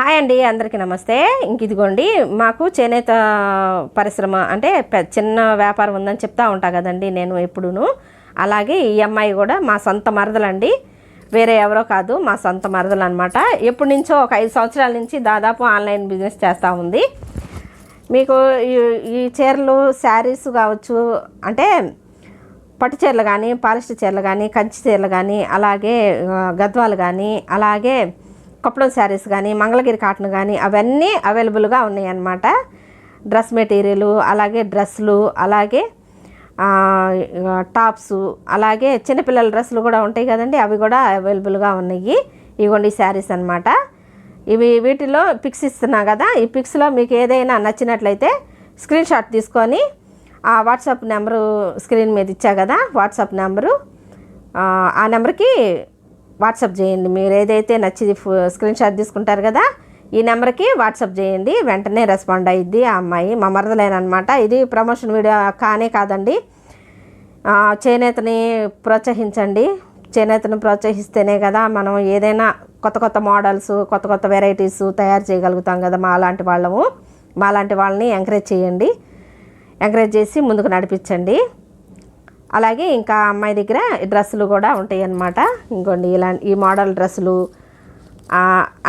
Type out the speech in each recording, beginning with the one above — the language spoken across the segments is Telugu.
హాయ్ అండి అందరికీ నమస్తే. ఇంక ఇదిగోండి మాకు చేనేత పరిశ్రమ అంటే పె- చిన్న వ్యాపారం ఉందని చెప్తా ఉంటా కదండి నేను ఎప్పుడూను. అలాగే ఈ అమ్మాయి కూడా మా సొంత మరదలండి. వేరే ఎవరో కాదు మా సొంత మరదలు అనమాట ఎప్పటి నుంచో ఒక ఐదు సంవత్సరాల నుంచి దాదాపు ఆన్లైన్ బిజినెస్ చేస్తూ ఉంది. మీకు ఈ- ఈ చీరలు శారీస్ కావచ్చు అంటే పట్టు చీరలు కానీ పాలిస్టర్ చీరలు కానీ కంచి చీరలు కానీ అలాగే గద్వాలు కానీ అలాగే కొప్పడం శారీస్ కానీ మంగళగిరి కాటన్ కానీ అవన్నీ అవైలబుల్గా ఉన్నాయి అన్నమాట డ్రెస్ మెటీరియల్ అలాగే డ్రెస్సులు అలాగే టాప్స్ అలాగే చిన్నపిల్లల డ్రెస్సులు కూడా ఉంటాయి కదండి అవి కూడా అవైలబుల్గా ఉన్నాయి. ఇవ్వండి శారీస్ అన్నమాట. ఇవి వీటిలో పిక్స్ ఇస్తున్నా కదా ఈ పిక్స్లో మీకు ఏదైనా నచ్చినట్లయితే స్క్రీన్ షాట్ తీసుకొని ఆ వాట్సాప్ నెంబరు స్క్రీన్ మీద ఇచ్చా కదా వాట్సాప్ నెంబరు ఆ నెంబర్కి వాట్సాప్ చేయండి. మీరు ఏదైతే నచ్చి స్క్రీన్ షాట్ తీసుకుంటారు కదా ఈ నెంబర్కి వాట్సాప్ చేయండి. వెంటనే రెస్పాండ్ అయ్యిద్ది ఆ అమ్మాయి. మా మరదలేనమాట ఇది ప్రమోషన్ వీడియో కానే కాదండి. చేనేతని ప్రోత్సహించండి. చేనేతను ప్రోత్సహిస్తేనే కదా మనం ఏదైనా కొత్త కొత్త మోడల్స్ కొత్త కొత్త వెరైటీస్ తయారు చేయగలుగుతాం కదా మా లాంటి వాళ్ళము. మా లాంటి వాళ్ళని ఎంకరేజ్ చేయండి. ఎంకరేజ్ చేసి ముందుకు నడిపించండి. అలాగే ఇంకా అమ్మాయి దగ్గర డ్రెస్సులు కూడా ఉంటాయి అన్నమాట ఇంకోండి ఇలా ఈ మోడల్ డ్రెస్సులు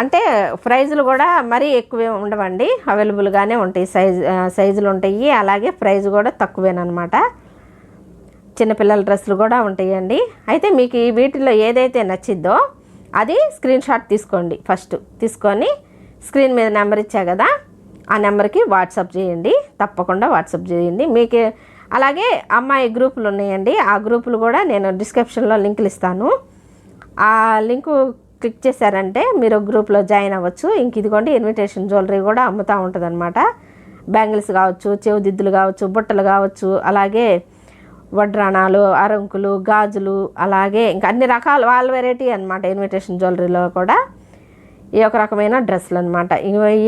అంటే ప్రైజులు కూడా మరీ ఎక్కువే ఉండవండి. అవైలబుల్గానే ఉంటాయి. సైజ్ సైజులు ఉంటాయి. అలాగే ప్రైజ్ కూడా తక్కువేనమాట చిన్నపిల్లల డ్రెస్సులు కూడా ఉంటాయండి. అయితే మీకు ఈ వీటిలో ఏదైతే నచ్చిద్దో అది స్క్రీన్ షాట్ తీసుకోండి. ఫస్ట్ తీసుకొని స్క్రీన్ మీద నెంబర్ ఇచ్చా కదా ఆ నెంబర్కి వాట్సాప్ చేయండి. తప్పకుండా వాట్సాప్ చేయండి. మీకు అలాగే అమ్మాయి గ్రూపులు ఉన్నాయండి. ఆ గ్రూపులు కూడా నేను డిస్క్రిప్షన్లో లింకులు ఇస్తాను. ఆ లింకు క్లిక్ చేశారంటే మీరు గ్రూప్లో జాయిన్ అవ్వచ్చు. ఇంక ఇదిగోండి ఇన్విటేషన్ జ్యువెలరీ కూడా అమ్ముతూ ఉంటుంది అనమాట బ్యాంగిల్స్ కావచ్చు చెవిదిద్దులు కావచ్చు బుట్టలు కావచ్చు అలాగే వడ్రాణాలు అరంకులు గాజులు అలాగే ఇంకా అన్ని రకాల వాళ్ళ వెరైటీ అనమాట ఇన్విటేషన్ జ్యువెలరీలో కూడా. ఈ ఒక రకమైన డ్రెస్సులు అనమాట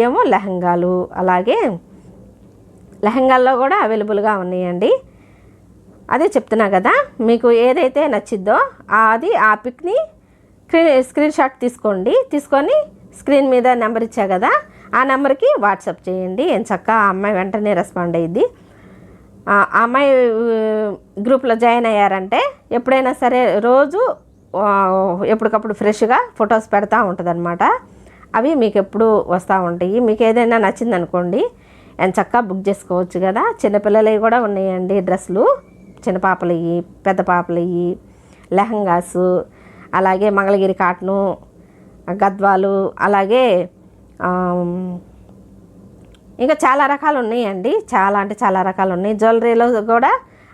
ఏమో లెహంగాలు అలాగే లెహంగాల్లో కూడా అవైలబుల్గా ఉన్నాయండి. అదే చెప్తున్నా కదా మీకు ఏదైతే నచ్చిద్దో అది ఆ పిక్ని స్క్రీన్ స్క్రీన్ షాట్ తీసుకోండి. తీసుకొని స్క్రీన్ మీద నెంబర్ ఇచ్చా కదా ఆ నెంబర్కి వాట్సాప్ చేయండి. ఏం చక్క ఆ అమ్మాయి వెంటనే రెస్పాండ్ అయ్యింది ఆ అమ్మాయి గ్రూప్లో జాయిన్ అయ్యారంటే ఎప్పుడైనా సరే రోజు ఎప్పటికప్పుడు ఫ్రెష్గా ఫొటోస్ పెడతా ఉంటుంది అవి మీకు ఎప్పుడు వస్తూ ఉంటాయి. మీకు ఏదైనా నచ్చిందనుకోండి అండ్ చక్కగా బుక్ చేసుకోవచ్చు కదా. చిన్నపిల్లలవి కూడా ఉన్నాయండి డ్రెస్సులు. చిన్న పాపలవి పెద్ద పాపలవి లెహంగాస్ అలాగే మంగళగిరి కాటను గద్వాలు అలాగే ఇంకా చాలా రకాలు ఉన్నాయండి. చాలా అంటే చాలా రకాలు ఉన్నాయి. జ్యువెలరీలో కూడా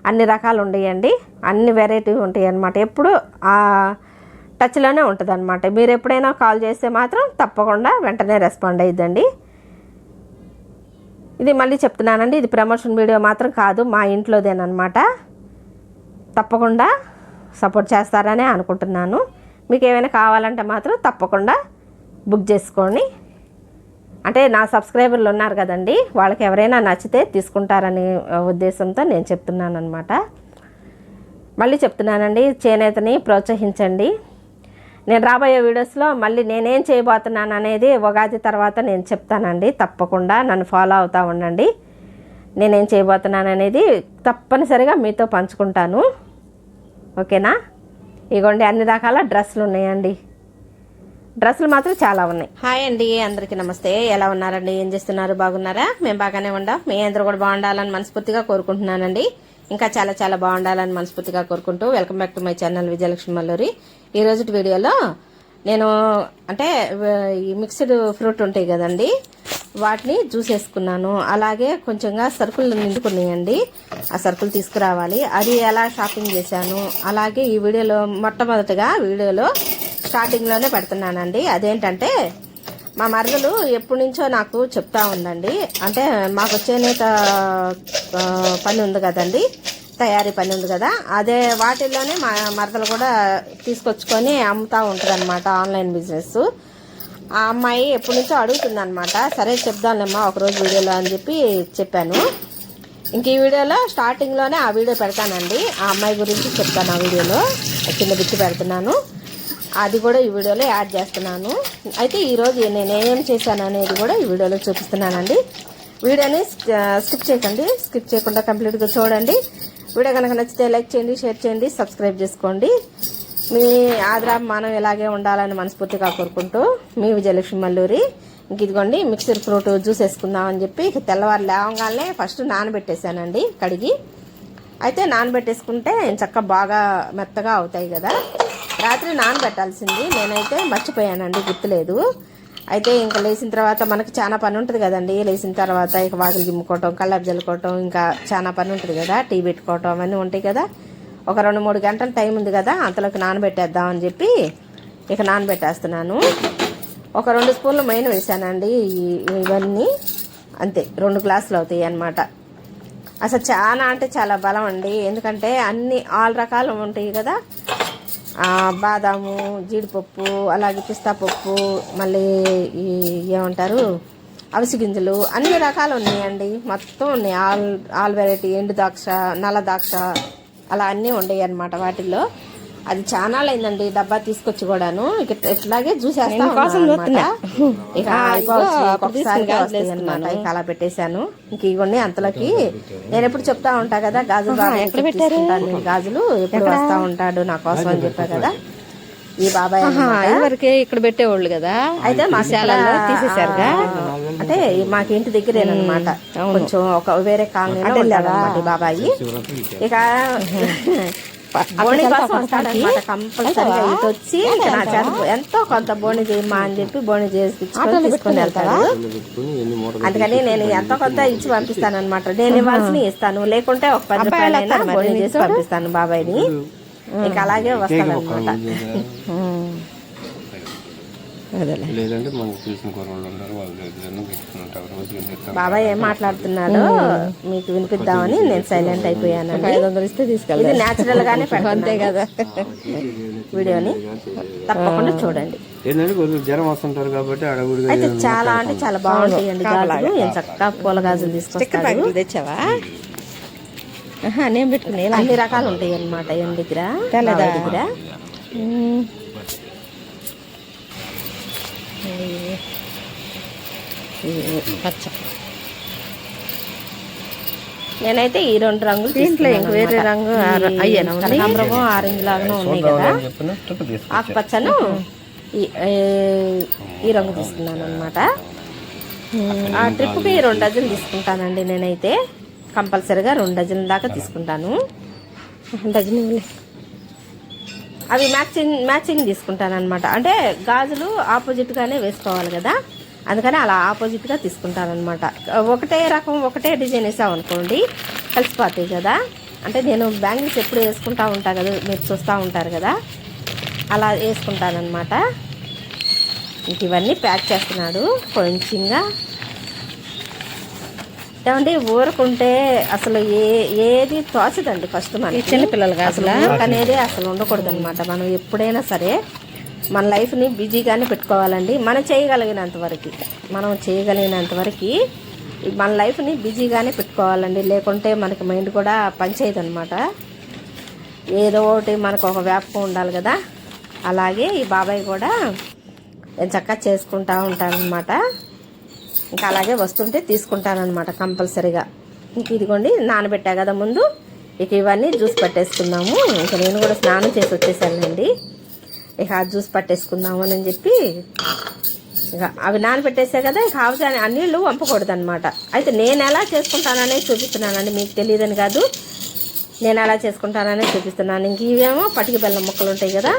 అన్ని రకాలు ఉన్నాయండి. అన్ని వెరైటీ ఉంటాయి అన్నమాట ఎప్పుడు ఆ టచ్లోనే ఉంటుంది అనమాట మీరు ఎప్పుడైనా కాల్ చేస్తే మాత్రం తప్పకుండా వెంటనే రెస్పాండ్ అయ్యిద్దండి ఇది మళ్ళీ చెప్తున్నానండి ఇది ప్రమోషన్ వీడియో మాత్రం కాదు మా ఇంట్లోదేనమాట తప్పకుండా సపోర్ట్ చేస్తారనే అనుకుంటున్నాను. మీకు ఏమైనా కావాలంటే మాత్రం తప్పకుండా బుక్ చేసుకోండి. అంటే నా సబ్స్క్రైబర్లు ఉన్నారు కదండి వాళ్ళకి ఎవరైనా నచ్చితే తీసుకుంటారనే ఉద్దేశంతో నేను చెప్తున్నాను అనమాట మళ్ళీ చెప్తున్నానండి చేనేతని ప్రోత్సహించండి. నేను రాబోయే వీడియోస్లో మళ్ళీ నేనేం చేయబోతున్నాను అనేది ఉగాది తర్వాత నేను చెప్తానండి. తప్పకుండా నన్ను ఫాలో అవుతూ ఉండండి. నేనేం చేయబోతున్నాను అనేది తప్పనిసరిగా మీతో పంచుకుంటాను. ఓకేనా? ఇగోండి అన్ని రకాల డ్రెస్సులు ఉన్నాయండి. డ్రెస్సులు మాత్రం చాలా ఉన్నాయి. హాయ్ అండి అందరికీ నమస్తే. ఎలా ఉన్నారండి? ఏం చేస్తున్నారు? బాగున్నారా? మేము బాగానే ఉండాం. మీ అందరూ కూడా బాగుండాలని మనస్ఫూర్తిగా కోరుకుంటున్నానండి. ఇంకా చాలా చాలా బాగుండాలని మనస్ఫూర్తిగా కోరుకుంటూ welcome back to my channel Vijayalakshmi Malluri. ఈ రోజు వీడియోలో నేను అంటే ఈ మిక్స్డ్ ఫ్రూట్ ఉంటాయి కదండి వాటిని జ్యూస్ వేసుకున్నాను. అలాగే కొంచెంగా సరుకులు నిండుకున్నాయండి. ఆ సరుకులు తీసుకురావాలి. అది ఎలా షాపింగ్ చేశాను? అలాగే ఈ వీడియోలో మొట్టమొదటిగా వీడియోలో స్టార్టింగ్లోనే పెడుతున్నానండి. అదేంటంటే మా మరదలు ఎప్పటి నుంచో నాకు చెప్తా ఉందండి. అంటే మాకు చేనేత పని ఉంది కదండి. తయారీ పని ఉంది కదా. అదే వాటిల్లోనే మా మరదలు కూడా తీసుకొచ్చుకొని అమ్ముతూ ఉంటుంది అనమాట ఆన్లైన్ బిజినెస్. ఆ అమ్మాయి ఎప్పటి నుంచో అడుగుతుంది అనమాట సరే చెప్దాంలేమ్మా ఒకరోజు వీడియోలో అని చెప్పి చెప్పాను. ఇంక ఈ వీడియోలో స్టార్టింగ్లోనే ఆ వీడియో పెడతానండి. ఆ అమ్మాయి గురించి చెప్తాను ఆ వీడియోలో. చిన్న బిచ్చి పెడుతున్నాను. అది కూడా ఈ వీడియోలో యాడ్ చేస్తున్నాను. అయితే ఈరోజు నేను ఏం చేశాను అనేది కూడా ఈ వీడియోలో చూపిస్తున్నానండి. వీడియోని స్కిప్ చేయకండి. స్కిప్ చేయకుండా కంప్లీట్గా చూడండి. వీడియో కనుక నచ్చితే లైక్ చేయండి షేర్ చేయండి సబ్స్క్రైబ్ చేసుకోండి. మీ ఆదరాభిమానం ఇలాగే ఉండాలని మనస్ఫూర్తిగా కోరుకుంటూ మీ విజయలక్ష్మి మల్లూరి. ఇంక ఇదిగోండి మిక్సర్ ఫ్రూట్ జ్యూస్ వేసుకుందాం అని చెప్పి తెల్లవారు లేవగానే ఫస్ట్ నానబెట్టేశానండి కడిగి. అయితే నానబెట్టేసుకుంటే చక్క బాగా మెత్తగా అవుతాయి కదా. రాత్రి నానబెట్టాల్సింది. నేనైతే మర్చిపోయానండి గుర్తులేదు. అయితే ఇంకా లేచిన తర్వాత మనకు చాలా పని ఉంటుంది కదండి. లేచిన తర్వాత ఇక వాకిలి గిమ్ముకోవటం కళ్ళపు జల్లుకోవటం ఇంకా చాలా పని ఉంటుంది కదా. టీ పెట్టుకోవటం అవన్నీ ఉంటాయి కదా. ఒక రెండు మూడు గంటల టైం ఉంది కదా అంతలోకి నానబెట్టేద్దాం అని చెప్పి ఇక నానబెట్టేస్తున్నాను. ఒక రెండు స్పూన్లు మెయిన్ వేసానండి. ఇవన్నీ అంతే రెండు గ్లాసులు అవుతాయి అన్నమాట. అసలు చాలా అంటే చాలా బలం అండి. ఎందుకంటే అన్ని ఆల్ రకాలు ఉంటాయి కదా. బాదాము జీడిపప్పు అలాగే పిస్తా పప్పు మళ్ళీ ఈ ఏమంటారు అవిసి గింజలు అన్ని రకాలు ఉన్నాయండి. మొత్తం ఉన్నాయి. ఆల్ ఆల్ వెరైటీ ఎండు ద్రాక్ష నల్ల ద్రాక్ష అలా అన్నీ ఉన్నాయి అన్నమాట వాటిల్లో. అది చాలా అయిందండి డబ్బా తీసుకొచ్చి కూడాను ఇక ఇట్లాగే చూసేస్తా కోసం ఉన్నాను అన్నమాట. ఇక అలా పెట్టేశాను. ఇంక ఇవన్నీ అంతలోకి నేను ఎప్పుడు చెప్తా ఉంటా కదా గాజులు గాజులు. ఎప్పుడు వస్తా ఉంటాడు నా కోసం అని చెప్పా కదా. ఈ బాబాయ్. ఇదివరకే ఇక్కడ పెట్టేవాళ్ళు కదా. అయితే మా శాలల్లో తీసేశారుగా? అంటే మాకు ఇంటి దగ్గరేనమాట కొంచెం ఒక వేరే కాలనీలో బాబాయి. ఇక బోణి కోసం వస్తాడనమాట కంపల్సరీగా. ఇటు వచ్చి ఇక నా చేత ఎంతో కొంత బోణి చేయమ్మా అని చెప్పి బోణి చేసి తీసుకుని వెళ్తాడు. అందుకని నేను ఎంతో కొంత ఇచ్చి పంపిస్తాను అనమాట నేను ఇవ్వాల్సిన ఇస్తాను. లేకుంటే ఒక పది రూపాయలైనా బోణి చేసి పంపిస్తాను బాబాయ్ని. ఇక అలాగే వస్తాడనమాట అదేలే లేదంటే మనకు తెలిసిన ఉంటారు వాళ్ళ దగ్గర బాబాయ్ ఏం మాట్లాడుతున్నాడో మీకు వినిపిద్దామని నేను సైలెంట్ అయిపోయానండి. ఐదు వందలు ఇస్తే తీసుకెళ్తా ఇది న్యాచురల్ గానే అంతే పెడుతున్నాను. కదా. వీడియోని తప్పకుండా చూడండి. ఏంటంటే కొద్దిగా జ్వరం వస్తుంటారు కాబట్టి అయితే చాలా అంటే చాలా బాగుంటాయండి గాజులు. ఏం చక్కగా పూల గాజులు తీసుకొస్తాడు తెచ్చావా? నేను పెట్టుకుని అన్ని రకాలు ఉంటాయి అనమాట ఈయన దగ్గర. దగ్గర. పచ్చ. నేనైతే ఈ రెండు రంగులు దీంట్లో ఇంక వేరే రంగు అయ్యేనా. ఆరెంజ్ లాగానే ఉన్నాయి కదా. ఆకుపచ్చను ఈ- రంగు తీసుకున్నాను అనమాట ఆ ట్రిప్కి రెండు డజన్లు తీసుకుంటానండి నేనైతే. కంపల్సరీగా రెండు డజన్ల దాకా తీసుకుంటాను. డజన్ ఇవ్వలే. అవి మ్యాచింగ్ మ్యాచింగ్ తీసుకుంటాను అనమాట అంటే గాజులు ఆపోజిట్గానే వేసుకోవాలి కదా. అందుకని అలా ఆపోజిట్గా తీసుకుంటాను అనమాట ఒకటే రకం ఒకటే డిజైన్ వేసామనుకోండి కలిసిపోతాయి కదా. అంటే నేను బ్యాంగిల్స్ ఎప్పుడు వేసుకుంటా ఉంటా కదా మీరు చూస్తూ ఉంటారు కదా. అలా వేసుకుంటానమాట ఇంక ఇవన్నీ ప్యాక్ చేస్తున్నాడు. కొంచెంగా ఏమంటే ఊరుకుంటే అసలు ఏ ఏది తోచదండి ఫస్ట్ మనకి. చిన్నపిల్లలు అసలు అనేది అసలు ఉండకూడదు అనమాట మనం ఎప్పుడైనా సరే మన లైఫ్ని బిజీగానే పెట్టుకోవాలండి. మనం చేయగలిగినంత వరకు మనం చేయగలిగినంత వరకు మన లైఫ్ని బిజీగానే పెట్టుకోవాలండి. లేకుంటే మనకి మైండ్ కూడా పనిచేయదు అనమాట ఏదో ఒకటి మనకు ఒక వ్యాపకం ఉండాలి కదా. అలాగే ఈ బాబాయ్ కూడా చక్కగా చేసుకుంటా ఉంటానన్నమాట ఇంకా అలాగే వస్తుంటే తీసుకుంటానమాట కంపల్సరీగా. ఇంక ఇదిగోండి నానబెట్టా కదా ముందు. ఇక ఇవన్నీ జ్యూస్ పట్టేసుకుందాము. ఇంకా నేను కూడా స్నానం చేసి వచ్చేసానండి ఇక ఆ జ్యూస్ పట్టేసుకుందాము అని చెప్పి ఇక అవి నానబెట్టేసా కదా ఇక ఆవితే ఆ నీళ్ళు వంపకూడదు అనమాట అయితే నేను ఎలా చేసుకుంటాననే చూపిస్తున్నానండి మీకు తెలియదని కాదు. నేను ఎలా చేసుకుంటాననే చూపిస్తున్నాను. ఇంక ఇవేమో పటికి బెల్లం ముక్కలు ఉంటాయి కదా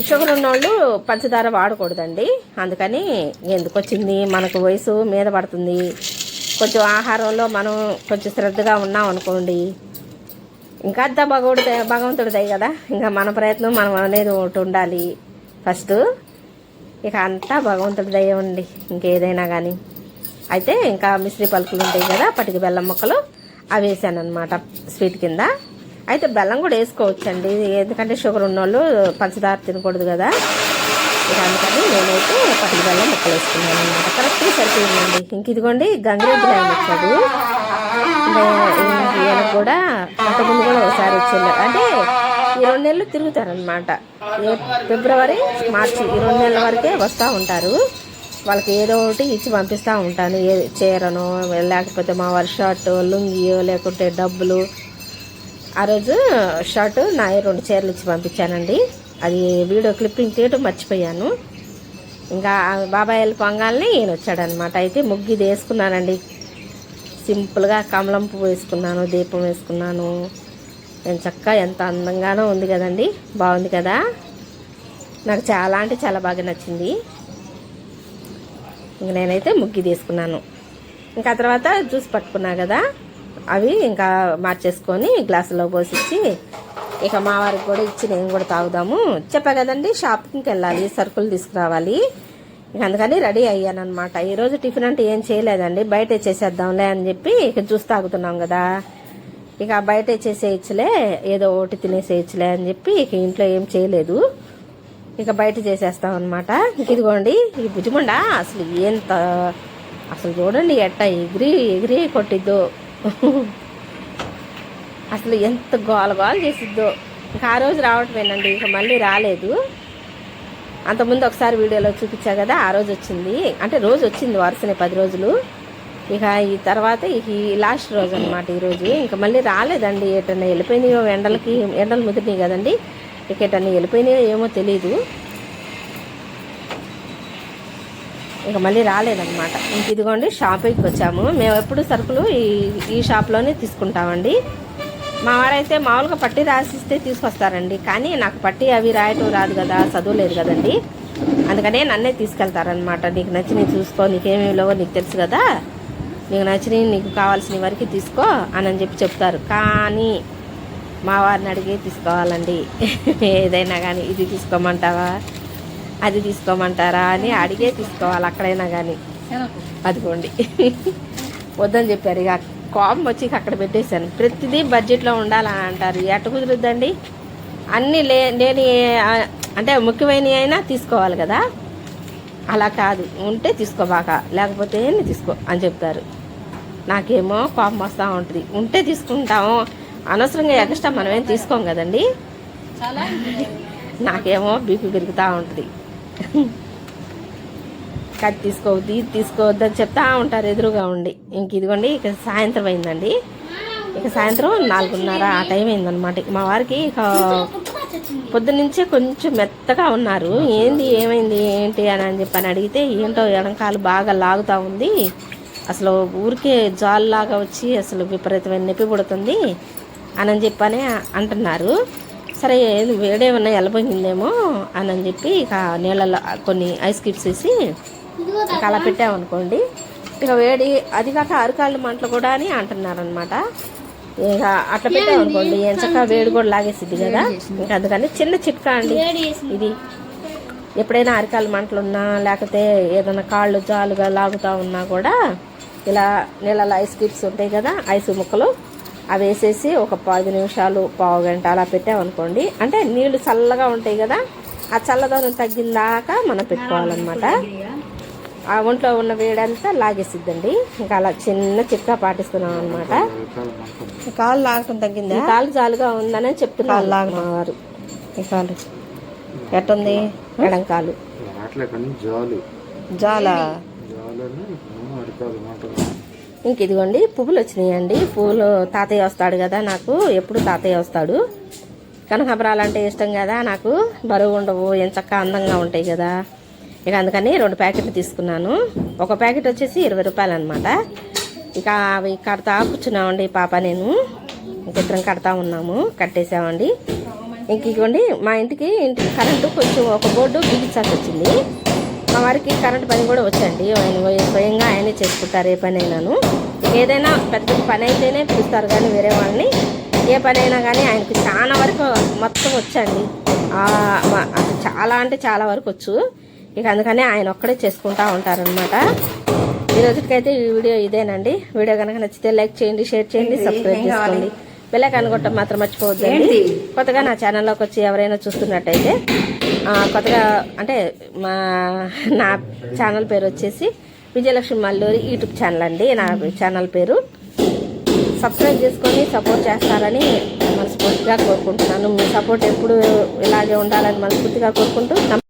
షుగర్ ఉన్నోళ్ళు పంచదార వాడకూడదండి. అందుకని ఎందుకు వచ్చింది మనకు వయసు మీద పడుతుంది. కొంచెం ఆహారంలో మనం కొంచెం శ్రద్ధగా ఉన్నాం అనుకోండి. ఇంకా అంతా భగవుడి భగవంతుడిదే కదా. ఇంకా మన ప్రయత్నం మనం అనేది ఒకటి ఉండాలి. ఫస్ట్ ఇక అంతా భగవంతుడి దయ ఉండి ఇంకేదైనా కానీ అయితే ఇంకా మిశ్రీ పలుకులు ఉంటాయి కదా పటికి బెల్లం మొక్కలు. అవి వేసాను అనమాట స్వీట్ కింద. అయితే బెల్లం కూడా వేసుకోవచ్చండి. ఎందుకంటే షుగర్ ఉన్నోళ్ళు పంచదార తినకూడదు కదా. ఇక అందుకని నేనైతే పటికి బెల్లం ముక్కలు వేసుకున్నాను అనమాట కరెక్ట్గా సరిపోయిందండి. ఇంక ఇదిగోండి గంగిరెద్దు ఆయన వచ్చాడు. ఇంకా ఈయనకు కూడా అంతకుముందు కూడా ఒకసారి వచ్చి అంటే ఈ రెండు నెలలు తిరుగుతారనమాట ఫిబ్రవరి మార్చి ఈ రెండు నెలల వరకే వస్తూ ఉంటారు. వాళ్ళకి ఏదో ఒకటి ఇచ్చి పంపిస్తూ ఉంటాను. ఏ చీరను లేకపోతే మా వారి షర్ట్ లుంగియో లేకుంటే డబ్బులు ఆ రోజు షర్ట్ నా రెండు చీరలు ఇచ్చి పంపించానండి. అది వీడియో క్లిప్పింగ్ తీయటం మర్చిపోయాను. ఇంకా బాబాయ్ వెళ్ళి పొంగాలని ఈయన వచ్చాడనమాట అయితే ముగ్గు ఇది వేసుకున్నానండి. సింపుల్గా కమలం పువ్వు వేసుకున్నాను దీపం వేసుకున్నాను. నేను చక్కగా ఎంత అందంగానో ఉంది కదండి. బాగుంది కదా? నాకు చాలా అంటే చాలా బాగా నచ్చింది. ఇంక నేనైతే ముగ్గు తీసుకున్నాను. ఇంకా తర్వాత జ్యూస్ పట్టుకున్నా కదా? అవి ఇంకా మార్చేసుకొని గ్లాసులో పోసిచ్చి ఇక మా వారికి కూడా ఇచ్చి నేను కూడా తాగుదాము. చెప్పా కదండి షాపింగ్కి వెళ్ళాలి సరుకులు తీసుకురావాలి. ఇక అందుకని రెడీ అయ్యాను అనమాట ఈరోజు టిఫిన్ అంటే ఏం చేయలేదండి బయట చేసేద్దాంలే అని చెప్పి ఇక జ్యూస్ తాగుతున్నాం కదా. ఇక బయట చేసేయచ్చులే ఏదో ఒకటి తినేసేయచ్చులే అని చెప్పి ఇక ఇంట్లో ఏం చేయలేదు. ఇక బయట చేసేస్తాం అనమాట ఇదిగోండి ఈ భుజముండ అసలు ఎంత అసలు చూడండి ఎట్ట ఎగిరి ఎగిరి కొట్టిద్దో. అసలు ఎంత గోల గోల చేసిద్దో. ఇంకా ఆ రోజు రావటమేనండి ఇక మళ్ళీ రాలేదు. అంతకుముందు ఒకసారి వీడియోలో చూపించా కదా ఆ రోజు వచ్చింది. అంటే రోజు వచ్చింది వరుసనే పది రోజులు. ఇక ఈ తర్వాత ఇక ఈ లాస్ట్ రోజు అనమాట ఈరోజు ఇంకా మళ్ళీ రాలేదండి ఎటన్నా వెళ్ళిపోయినాయో ఎండలకి ఎండలు ముదిరినాయి కదండి. ఇక ఎటన్నా వెళ్ళిపోయినాయో ఏమో తెలియదు ఇక మళ్ళీ రాలేదన్నమాట. ఇంక ఇదిగోండి షాపింగ్కి వచ్చాము. మేము ఎప్పుడు సరుకులు ఈ ఈ షాప్లోనే తీసుకుంటామండి. మా వారైతే మామూలుగా పట్టి రాసిస్తే తీసుకొస్తారండి. కానీ నాకు పట్టి అవి రాయటం రాదు కదా చదువులేదు కదండి. అందుకనే నన్నే తీసుకెళ్తారనమాట నీకు నచ్చినవి చూసుకో నీకేమేమి లేవో నీకు తెలుసు కదా. నీకు నచ్చినవి నీకు కావాల్సిన వరకు తీసుకో అని అని చెప్పి చెప్తారు. కానీ మా వారిని అడిగి తీసుకోవాలండి. ఏదైనా కానీ ఇది తీసుకోమంటావా? అది తీసుకోమంటారా అని అడిగే తీసుకోవాలి అక్కడైనా కానీ అదిగోండి. వద్దని చెప్పారు. ఇక కోపం వచ్చి అక్కడ పెట్టేశాను. ప్రతిదీ బడ్జెట్లో ఉండాలని అంటారు. ఎట్ట కుదురుద్దండి? అన్నీ లే లేని అంటే ముఖ్యమైనవి అయినా తీసుకోవాలి కదా. అలా కాదు. ఉంటే తీసుకోబాక లేకపోతే తీసుకో అని చెప్తారు. నాకేమో కోపం వస్తూ ఉంటుంది. ఉంటే తీసుకుంటాము. అనవసరంగా ఎక్స్ట్రా మనం ఏం తీసుకోం కదండి? నాకేమో బీపీ పెరుగుతూ ఉంటుంది. కట్ తీసుకోవద్దు ఇది తీసుకోవద్దు అని చెప్తా ఉంటారు ఎదురుగా ఉండి. ఇంక ఇదిగోండి ఇక సాయంత్రం అయిందండి. ఇక సాయంత్రం నాలుగున్నర ఆ టైం అయిందనమాట మా వారికి ఇక పొద్దున్నుంచే కొంచెం మెత్తగా ఉన్నారు. ఏంది ఏమైంది ఏంటి అని అని చెప్పి అని అడిగితే ఏంటో ఎడంకాలు బాగా లాగుతూ ఉంది. అసలు ఊరికే జాల్లాగా వచ్చి అసలు విపరీతమైన నొప్పి పుడుతుంది అని అని చెప్పని అంటున్నారు. సరే ఏది వేడేమన్నా ఎలబొంగిందేమో అని అని చెప్పి ఇక నీళ్ళలో కొన్ని ఐస్ క్యూబ్స్ వేసి ఇక అలా పెట్టామనుకోండి. ఇక వేడి అది కాక అరికాళ్ళు మంటలు కూడా అని అంటున్నారనమాట ఇక అట్లా పెట్టామనుకోండి ఏం చక్కగా వేడి కూడా లాగేసిద్ది కదా. ఇంకా అందుకని చిన్న చిట్కా అండి ఇది. ఎప్పుడైనా అరికాలు మంటలు ఉన్నా లేకపోతే ఏదైనా కాళ్ళు జాలుగా లాగుతూ ఉన్నా కూడా ఇలా నీళ్ళలో ఐస్ క్యూబ్స్ ఉంటాయి కదా ఐస్ ముక్కలు. అవి వేసేసి ఒక పది నిమిషాలు పావు గంట అలా పెట్టామనుకోండి. అంటే నీళ్ళు చల్లగా ఉంటాయి కదా ఆ చల్లదనం తగ్గిందాకా మనం పెట్టుకోవాలన్నమాట. ఆ ఒంట్లో ఉన్న వేడంతా లాగేసిద్దండి. ఇంకా అలా చిన్న చిట్కా పాటిస్తున్నాం అనమాట కాలు లాగటం తగ్గిందా? ఈ కాలు జాలుగా ఉందని చెప్తున్నారు మా వారు ఈ కాలు. ఎట్టుంది? ఎడం కాలు. జాలు. జాలా? ఇంక ఇదిగోండి పువ్వులు వచ్చినాయండి. పువ్వులు తాతయ్య వస్తాడు కదా నాకు ఎప్పుడు తాతయ్య వస్తాడు. కనకాంబరాలు అంటే ఇష్టం కదా నాకు. బరువు ఉండవు ఏం చక్కగా అందంగా ఉంటాయి కదా. ఇక అందుకని రెండు ప్యాకెట్లు తీసుకున్నాను. ఒక ప్యాకెట్ వచ్చేసి ఇరవై రూపాయలు అనమాట ఇక అవి కడతా కూర్చున్నామండి పాప నేను. ఇంకిద్దరం కడతా ఉన్నాము కట్టేసామండి. ఇంక ఇవ్వండి మా ఇంటికి ఇంటికి కరెంటు కొంచెం ఒక బోర్డు బిగించాల్సి వచ్చింది. మా వారికి కరెంట్ పని కూడా వచ్చండి. ఆయన స్వయంగా ఆయనే చేసుకుంటారు ఏ పని అయినాను ఏదైనా పెద్ద పని అయితేనే పిలుస్తారు కానీ వేరే వాళ్ళని. ఏ పని అయినా కానీ ఆయనకి చాలా వరకు మొత్తం వచ్చండి. అది చాలా అంటే చాలా వరకు వచ్చు. ఇక అందుకని ఆయన ఒక్కడే చేసుకుంటా ఉంటారనమాట ఈ రోజుకైతే ఈ వీడియో ఇదేనండి. వీడియో కనుక నచ్చితే లైక్ చేయండి షేర్ చేయండి సబ్స్క్రైబ్ చేసుకోండి. బెల్లైక్ అనుకుంటాం మాత్రం మర్చిపోవద్దండి. కొత్తగా నా ఛానల్లోకి వచ్చి ఎవరైనా చూస్తున్నట్టయితే కొత్తగా అంటే మా నా ఛానల్ పేరు వచ్చేసి విజయలక్ష్మి మల్లూరి యూట్యూబ్ ఛానల్ అండి. నా ఛానల్ పేరు. సబ్స్క్రైబ్ చేసుకొని సపోర్ట్ చేస్తారని మనస్ఫూర్తిగా కోరుకుంటున్నాను. మీ సపోర్ట్ ఎప్పుడు ఇలాగే ఉండాలని మనస్ఫూర్తిగా కోరుకుంటూ